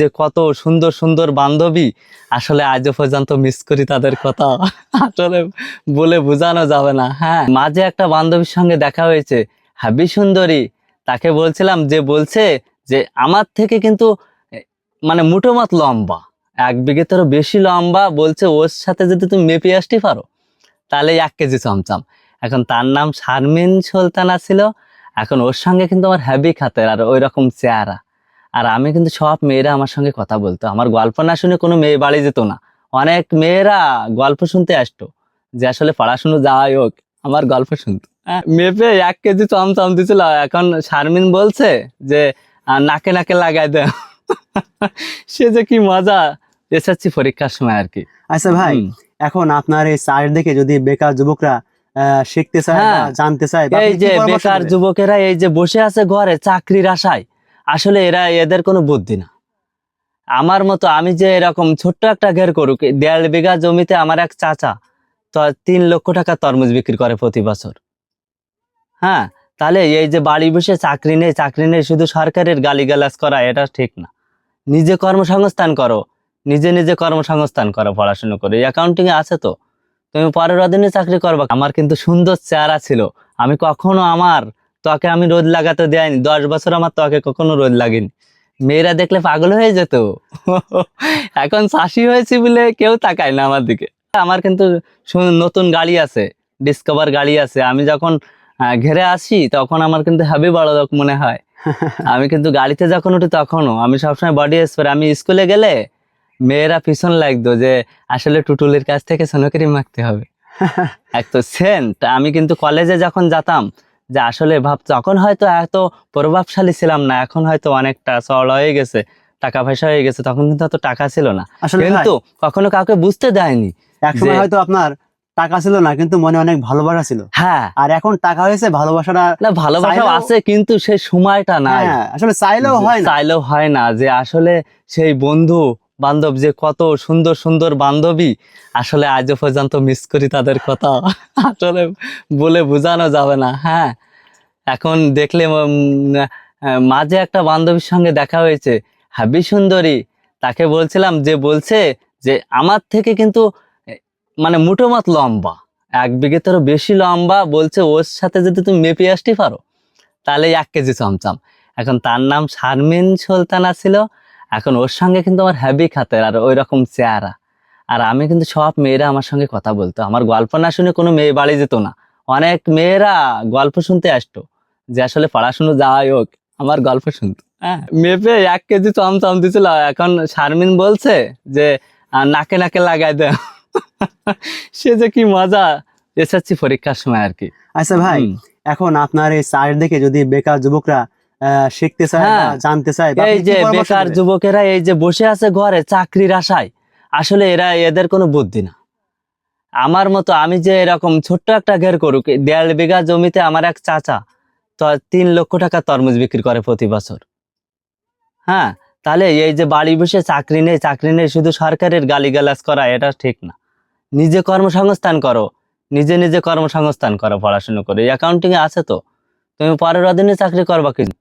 যে কত সুন্দর সুন্দর বান্ধবী, আসলে আজও পর্যন্ত মিস করি তাদের কথা। আসলে বলে বোঝানো যাবে না হ্যাঁ। মাঝে একটা বান্ধবীর সঙ্গে দেখা হয়েছে, হাবি সুন্দরী। তাকে বলছিলাম যে বলছে যে আমার থেকে কিন্তু মানে মুঠো মত লম্বা, এক বিঘে বিঘেতেরও বেশি লম্বা। বলছে ওর সাথে যদি তুমি মেপে আসতে পারো, তাহলে এক কেজি চমচম। এখন তার নাম শারমিন সুলতানা ছিল। এখন ওর সঙ্গে কিন্তু আমার হ্যাবি খাতের, আর ওই রকম চেহারা। আর আমি কিন্তু সব মেয়েরা আমার সঙ্গে কথা বলতো। আমার গল্প না শুনে কোনো মেয়ে বাড়ি যেত না। অনেক মেয়েরা গল্প শুনতে আসতো। যে আসলে পড়াশুনো যাওয়াই হোক আমার গল্প শুনতো। হ্যাঁ, মেপে এক কেজি চমচম দিছিল। এখন শারমিন বলছে যে নাকে নাকে লাগাই দে। সে যে কি মজা। এসেছি পরীক্ষার সময় আর কি। আচ্ছা ভাই এখন আপনার এই চায়ের দেখে যদি বেকার যুবকরা আহ, শিখতে চায় হ্যাঁ। জানতে চায় এই যে বেকার যুবকেরা এই যে বসে আছে ঘরে চাকরির আশায় আসলে এরা এদের কোনো বুদ্ধি না। আমার মতো আমি যে এরকম ছোট্ট একটা ঘের করুক, দেড় বিঘা জমিতে আমার এক চাচা তো তিন লক্ষ টাকা তরমুজ বিক্রি করে প্রতি বছর। হ্যাঁ তাহলে এই যে বাড়ি বসে চাকরি নেই চাকরি নেই, শুধু সরকারের গালিগালাজ করা, এটা ঠিক না। নিজে কর্মসংস্থান করো, নিজে নিজে কর্মসংস্থান করো, পড়াশোনা করে। অ্যাকাউন্টিং আছে তো। তুমি পরের অধীনে চাকরি করবা। আমার কিন্তু সুন্দর চেহারা ছিল। আমি কখনো আমার ত্বকে আমি রোদ লাগাতে দেয়নি। দশ বছর আমার ত্বকে কখনো রোদ লাগেনি। মেয়েরা দেখলে পাগল হয়ে যেত। এখন চাষি হয়েছি বলে কেউ তাকায় না আমার দিকে। আমার কিন্তু নতুন গাড়ি আছে ডিসকভার গাড়ি আছে। আমি যখন ঘেরে আসি, তখন আমার কিন্তু হ্যাভি বড় লোক মনে হয়। আমি কিন্তু গাড়িতে যখন উঠি তখনও। আমি সবসময় বডি স্প্রে আমি স্কুলে গেলে মেয়েরা পিছন লাগতো যে, আসলে টুটুলের কাছ থেকে সোনকরি মাখতে হবে। এক তো সেন্ট আমি কিন্তু কলেজে যখন যেতাম যে আসলে ভাব তখন হয়তো এত প্রভাবশালী ছিলাম না এখন হয়তো অনেকটা চড় হয়ে গেছে টাকা পয়সা হয়ে গেছে তখন কিন্তু অত টাকা ছিল না। আসলে কিন্তু কখনো কাউকে বুঝতে দেয়নি একসময় হয়তো আপনার টাকা ছিল না কিন্তু মনে অনেক ভালোবাসা ছিল। হ্যাঁ। আর এখন টাকা হয়েছে ভালোবাসাটা না ভালোবাসা আছে কিন্তু সেই সময়টা নাই। হ্যাঁ আসলে চাইলেও হয় না। চাইলেও হয় না যে আসলে সেই বন্ধু বান্ধব যে কত সুন্দর সুন্দর বান্ধবী, আসলে আজও পর্যন্ত মিস করি তাদের কথা। আসলে বলে বোঝানো যাবে না হ্যাঁ। এখন দেখলে মাঝে একটা বান্ধবীর সঙ্গে দেখা হয়েছে, হাবি সুন্দরী। তাকে বলছিলাম যে বলছে যে আমার থেকে কিন্তু মানে মুঠো মত লম্বা, এক বিঘে বিঘেতেরও বেশি লম্বা, বলছে ওর সাথে যদি তুমি মেপে আসতে পারো, তাহলে এক কেজি চমচম। এখন তার নাম শারমিন সুলতানা ছিল এখন ওর সঙ্গে কিন্তু আমার হ্যাবি খাতের আর ওই রকম চেহারা। আর আমি কিন্তু সব মেয়েরা আমার সঙ্গে কথা বলতো। আমার গল্প না শুনে কোনো মেয়ে বাড়ি যেত না। অনেক মেয়েরা গল্প শুনতে আসতো যে আসলে পড়াশুনো যাওয়াই হোক আমার গল্প শুনতো। হ্যাঁ মেপে এক কেজি চমচম দিছিল। এখন শারমিন বলছে যে নাকে নাকে লাগাই দে। সে যে কি মজা এসেছি পরীক্ষার সময় আর কি। আচ্ছা ভাই এখন আপনার এই চায়ের দেখে যদি বেকার যুবকরা শিখতে চায় হ্যাঁ। জানতে চায় এই যে বেকার যুবকেরা এই যে বসে আছে ঘরে চাকরির আশায় আসলে এরা এদের কোনো বুদ্ধি না। আমার মতো আমি যে এরকম ছোট্ট একটা ঘের করুক দেড় বিঘা জমিতে আমার এক চাচা তো তিন লক্ষ টাকা তরমুজ বিক্রি করে প্রতি বছর। হ্যাঁ তাহলে এই যে বাড়ি বসে চাকরি নেই চাকরি নেই শুধু সরকারের গালিগালাজ করা এটা ঠিক না। নিজে কর্মসংস্থান করো নিজে নিজে কর্মসংস্থান করো পড়াশোনা করে। অ্যাকাউন্টিং এ আছে তো। তুমি পরের অধীনে চাকরি করবা কিন্তু